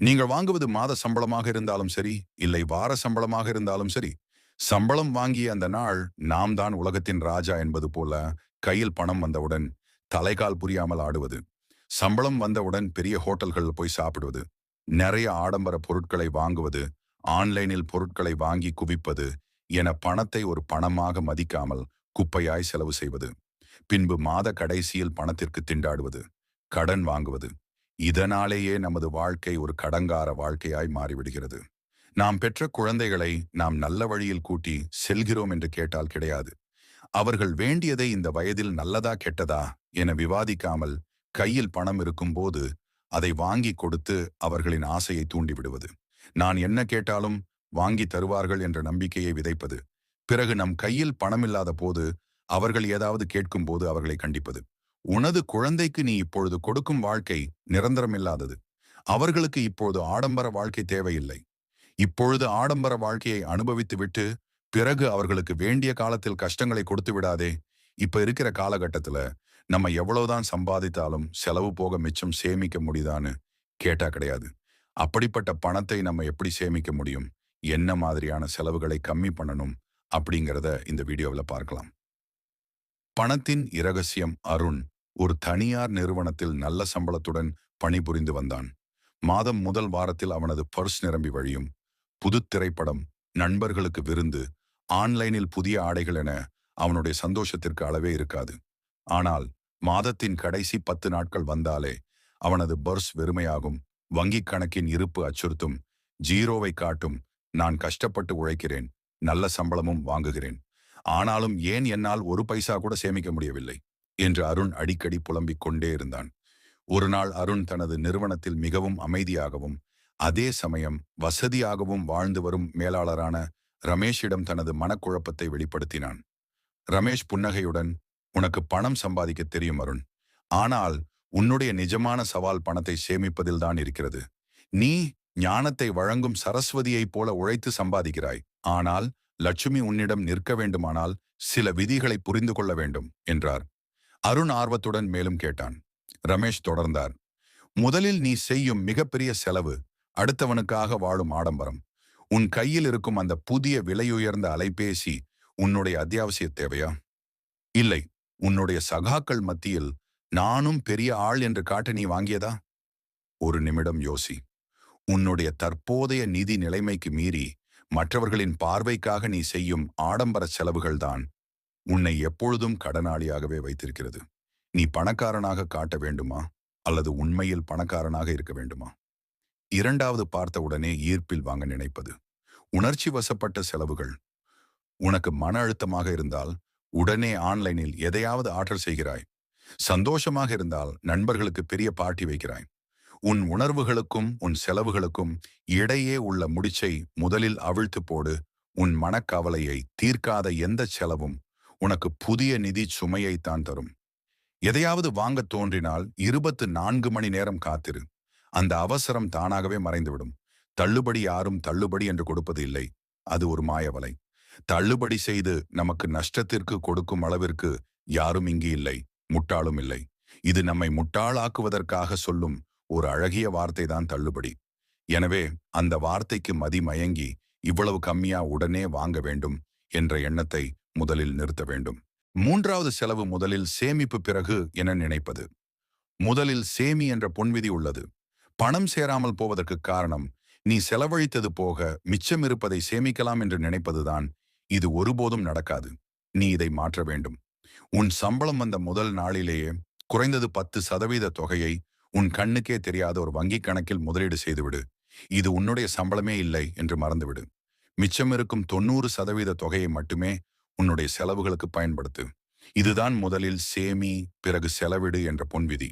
நீங்கள் வாங்குவது மாத சம்பளமாக இருந்தாலும் சரி இல்லை வார சம்பளமாக இருந்தாலும் சரி சம்பளம் வாங்கிய அந்த நாள் நாம் தான் உலகத்தின் ராஜா என்பது போல கையில் பணம் வந்தவுடன் தலைகால் புரியாமல் ஆடுவது சம்பளம் வந்தவுடன் பெரிய ஹோட்டல்களில் போய் சாப்பிடுவது நிறைய ஆடம்பர பொருட்களை வாங்குவது ஆன்லைனில் பொருட்களை வாங்கி குவிப்பது என பணத்தை ஒரு பணமாக மதிக்காமல் குப்பையாய் செலவு செய்வது பின்பு மாத கடைசியில் பணத்திற்கு திண்டாடுவது கடன் வாங்குவது இதனாலேயே நமது வாழ்க்கை ஒரு கடங்கார வாழ்க்கையாய் மாறிவிடுகிறது. நாம் பெற்ற குழந்தைகளை நாம் நல்ல வழியில் கூட்டி செல்கிறோம் என்று கேட்டால் கிடையாது. அவர்கள் வேண்டியதை இந்த வயதில் நல்லதா கெட்டதா என விவாதிக்காமல் கையில் பணம் இருக்கும்போது அதை வாங்கி கொடுத்து அவர்களின் ஆசையை தூண்டிவிடுவது. நான் என்ன கேட்டாலும் வாங்கி தருவார்கள் என்ற நம்பிக்கையை விதைப்பது. பிறகு நம் கையில் பணமில்லாத போது அவர்கள் ஏதாவது கேட்கும்போது அவர்களை கண்டிப்பது. உனது குழந்தைக்கு நீ இப்பொழுது கொடுக்கும் வாழ்க்கை நிரந்தரமில்லாதது. அவர்களுக்கு இப்போது ஆடம்பர வாழ்க்கை தேவையில்லை. இப்பொழுது ஆடம்பர வாழ்க்கையை அனுபவித்து விட்டு பிறகு அவர்களுக்கு வேண்டிய காலத்தில் கஷ்டங்களை கொடுத்து விடாதே. இப்ப இருக்கிற காலகட்டத்துல நம்ம எவ்வளவுதான் சம்பாதித்தாலும் செலவு போக மிச்சம் சேமிக்க முடியுதான்னு கேட்டா கிடையாது. அப்படிப்பட்ட பணத்தை நம்ம எப்படி சேமிக்க முடியும்? என்ன மாதிரியான செலவுகளை கம்மி பண்ணணும்? அப்படிங்கிறத இந்த வீடியோவில் பார்க்கலாம். பணத்தின் இரகசியம் அருண். ஒரு தனியார் நிறுவனத்தில் நல்ல சம்பளத்துடன் பணிபுரிந்து வந்தான். மாதம் முதல் வாரத்தில் அவனது பர்ஸ் நிரம்பி வழியும். புது திரைப்படம் நண்பர்களுக்கு விருந்து ஆன்லைனில் புதிய ஆடைகள் என அவனுடைய சந்தோஷத்திற்கு அளவே இருக்காது. ஆனால் மாதத்தின் கடைசி பத்து நாட்கள் வந்தாலே அவனது பர்ஸ் வெறுமையாகும் வங்கிக் கணக்கின் இருப்பு அச்சுறுத்தும் ஜீரோவை காட்டும் நான் கஷ்டப்பட்டு உழைக்கிறேன் நல்ல சம்பளமும் வாங்குகிறேன். ஆனாலும் ஏன் என்னால் ஒரு பைசா கூட சேமிக்க முடியவில்லை? என்று அருண் அடிக்கடி புலம்பிக் கொண்டே இருந்தான். ஒரு நாள் அருண் தனது நிறுவனத்தில் மிகவும் அமைதியாகவும் அதே சமயம் வசதியாகவும் வாழ்ந்து வரும் மேலாளரான ரமேஷிடம் தனது மனக்குழப்பத்தை வெளிப்படுத்தினான். ரமேஷ் புன்னகையுடன் உனக்கு பணம் சம்பாதிக்க தெரியும் அருண். ஆனால் உன்னுடைய நிஜமான சவால் பணத்தை சேமிப்பதில் தான் இருக்கிறது. நீ ஞானத்தை வழங்கும் சரஸ்வதியைப் போல உழைத்து சம்பாதிக்கிறாய். ஆனால் லட்சுமி உன்னிடம் நிற்க வேண்டுமானால் சில விதிகளை புரிந்து கொள்ள வேண்டும் என்றார். அருண் ஆர்வத்துடன் மேலும் கேட்டான். ரமேஷ் தொடர்ந்தார். முதலில் நீ செய்யும் மிகப்பெரிய செலவு அடுத்தவனுக்காக வாழும் ஆடம்பரம். உன் கையில் இருக்கும் அந்த புதிய விலையுயர்ந்த அலைபேசி உன்னுடைய அத்தியாவசிய தேவையா? இல்லை. உன்னுடைய சகாக்கள் மத்தியில் நானும் பெரிய ஆள் என்று காட்ட நீ வாங்கியதா? ஒரு நிமிடம் யோசி. உன்னுடைய தற்போதைய நிதி நிலைமைக்கு மீறி மற்றவர்களின் பார்வைக்காக நீ செய்யும் ஆடம்பர செலவுகள்தான் உன்னை எப்பொழுதும் கடனாளியாகவே வைத்திருக்கிறது. நீ பணக்காரனாக காட்ட வேண்டுமா? அல்லது உண்மையில் பணக்காரனாக இருக்க வேண்டுமா? இரண்டாவது பார்த்தவுடனே ஈர்ப்பில் வாங்க நினைப்பது. உணர்ச்சி வசப்பட்ட செலவுகள். உனக்கு மன அழுத்தமாக இருந்தால் உடனே ஆன்லைனில் எதையாவது ஆர்டர் செய்கிறாய். சந்தோஷமாக இருந்தால் நண்பர்களுக்கு பெரிய பார்ட்டி வைக்கிறாய். உன் உணர்வுகளுக்கும் உன் செலவுகளுக்கும் இடையே உள்ள முடிச்சை முதலில் அவிழ்த்து போடு. உன் மனக்கவலையை தீர்க்காத எந்த செலவும் உனக்கு புதிய நிதி சுமையைத்தான் தரும். எதையாவது வாங்க தோன்றினால் இருபத்து நான்கு மணி நேரம் காத்திரு. அந்த அவசரம் தானாகவே மறைந்துவிடும். தள்ளுபடி யாரும் தள்ளுபடி என்று கொடுப்பது இல்லை. அது ஒரு மாயவலை. தள்ளுபடி செய்து நமக்கு நஷ்டத்திற்கு கொடுக்கும் அளவிற்கு யாரும் இங்கு இல்லை. முட்டாளும் இல்லை. இது நம்மை முட்டாளாக்குவதற்காக சொல்லும் ஒரு அழகிய வார்த்தை தான் தள்ளுபடி. எனவே அந்த வார்த்தைக்கு மதிமயங்கி இவ்வளவு கம்மியா உடனே வாங்க வேண்டும் என்ற எண்ணத்தை முதலில் நிறுத்த வேண்டும். மூன்றாவது செலவு முதலில் சேமிப்பு பிறகு என நினைப்பது. முதலில் சேமி என்ற பொன்விதி உள்ளது. பணம் சேராமல் போவதற்கு காரணம் நீ செலவழித்தது போக மிச்சம் இருப்பதை சேமிக்கலாம் என்று நினைப்பதுதான். இது ஒருபோதும் நடக்காது. நீ இதை மாற்ற வேண்டும். உன் சம்பளம் வந்த முதல் நாளிலேயே குறைந்தது பத்து சதவீத தொகையை உன் கண்ணுக்கே தெரியாத ஒரு வங்கிக் கணக்கில் முதலீடு செய்துவிடு. இது உன்னுடைய சம்பளமே இல்லை என்று மறந்துவிடு. மிச்சம் இருக்கும் தொண்ணூறு சதவீத தொகையை மட்டுமே உன்னுடைய செலவுகளுக்கு பயன்படுத்து. இதுதான் முதலில் சேமி பிறகு செலவிடு என்ற பொன்விதி.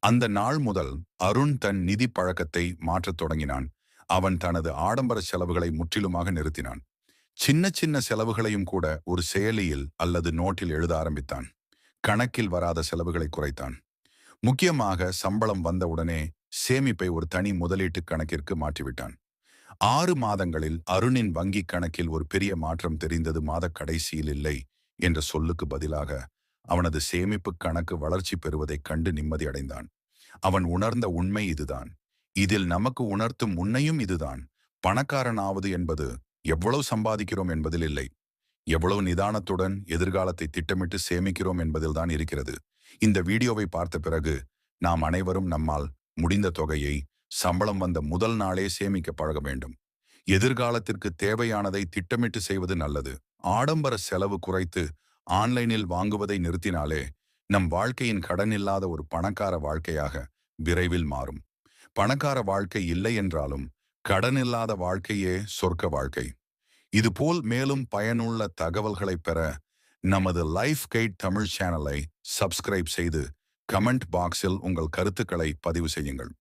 அந்த நாள் முதல் அருண் தன் நிதி பழக்கத்தை மாற்றத் தொடங்கினான். அவன் தனது ஆடம்பர செலவுகளை முற்றிலுமாக நிறுத்தினான். சின்ன சின்ன செலவுகளையும் கூட ஒரு செயலியில் அல்லது நோட்டில் எழுத ஆரம்பித்தான். கணக்கில் வராத செலவுகளை குறைத்தான். முக்கியமாக சம்பளம் வந்தவுடனே சேமிப்பை ஒரு தனி முதலீட்டு கணக்கிற்கு மாற்றிவிட்டான். ஆறு மாதங்களில் அருணின் வங்கிக் கணக்கில் ஒரு பெரிய மாற்றம் தெரிந்தது மாத கடைசியில் இல்லை என்ற சொல்லுக்கு பதிலாக அவனது சேமிப்பு கணக்கு வளர்ச்சி பெறுவதைக் கண்டு நிம்மதி அடைந்தான். அவன் உணர்ந்த உண்மை இதுதான். இதில் நமக்கு உணர்த்தும் உன்னையும் இதுதான். பணக்காரனாவது என்பது எவ்வளவு சம்பாதிக்கிறோம் என்பதில் இல்லை. எவ்வளவு நிதானத்துடன் எதிர்காலத்தை திட்டமிட்டு சேமிக்கிறோம் என்பதில்தான் இருக்கிறது. இந்த வீடியோவை பார்த்த பிறகு நாம் அனைவரும் நம்மால் முடிந்த தொகையை சம்பளம் வந்த முதல் நாளே சேமிக்க பழக வேண்டும். எதிர்காலத்திற்கு தேவையானதை திட்டமிட்டு செய்வது நல்லது. ஆடம்பர செலவு குறைத்து ஆன்லைனில் வாங்குவதை நிறுத்தினாலே நம் வாழ்க்கையின் கடன் இல்லாத ஒரு பணக்கார வாழ்க்கையாக விரைவில் மாறும். பணக்கார வாழ்க்கை இல்லை என்றாலும் கடன் இல்லாத வாழ்க்கையே சொர்க்க வாழ்க்கை. இதுபோல் மேலும் பயனுள்ள தகவல்களை பெற நமது லைஃப் கைட் தமிழ் சேனலை சப்ஸ்கிரைப் செய்து கமெண்ட் பாக்ஸில் உங்கள் கருத்துக்களை பதிவு செய்யுங்கள்.